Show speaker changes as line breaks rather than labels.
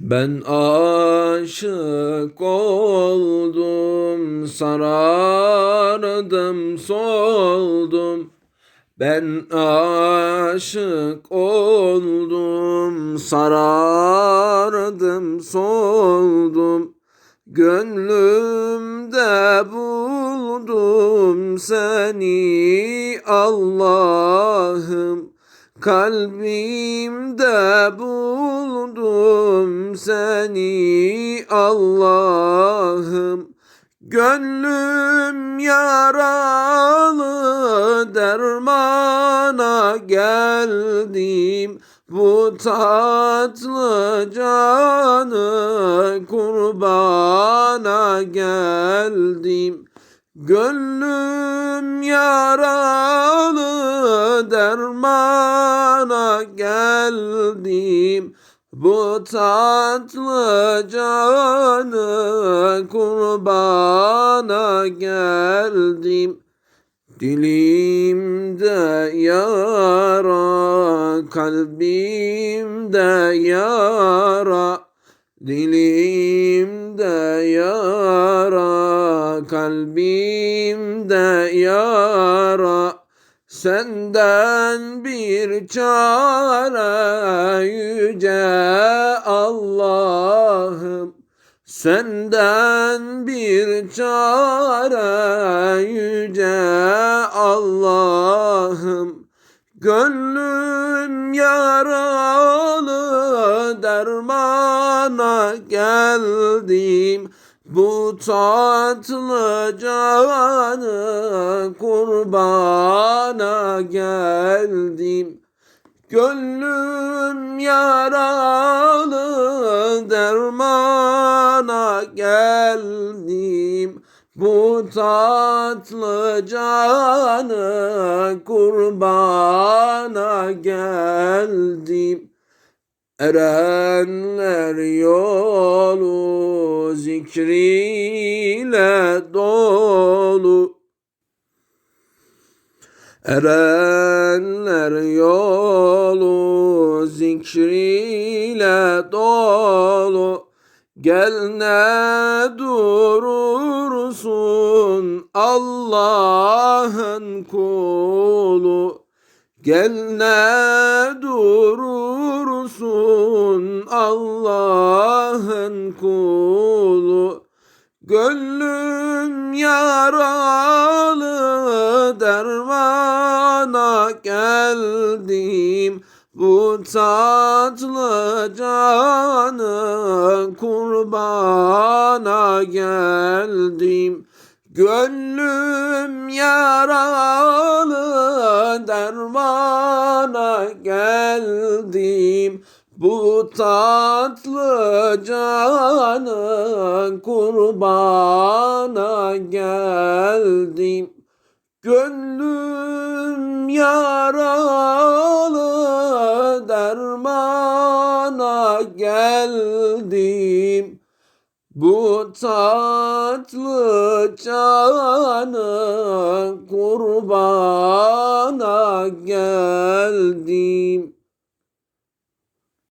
Ben aşık oldum, sarardım, soldum. Ben aşık oldum, sarardım, soldum. Gönlümde buldum seni Allah'ım. Kalbimde buldum seni Allah'ım. Gönlüm yaralı dermana geldim. Bu tatlı canı kurbana geldim. Gönlüm yaralı dermana geldim. Bu tatlı canı kurbana geldim. Dilimde yara, kalbimde yara. Dilimde Senden bir çare yüce Allah'ım. Senden bir çare yüce Allah'ım. Gönlüm yaralı dermana geldim. Bu tatlı canı geldim. Gönlüm yaralı dermana geldim. Bu tatlı canı kurbana geldim. Erenler yolu zikriyle dolu. Erenler yolu zikriyle dolu. Gel ne durursun Allah'ın kulu. Gel ne durursun Allah'ın kulu. Gönlüm yaralı geldim. Bu tatlı canı kurbana geldim. Gönlüm yaralı dermana geldim. Bu tatlı canı kurbana geldim. Gönlüm yaralı dermana geldim. Bu tatlı canı kurbana geldim.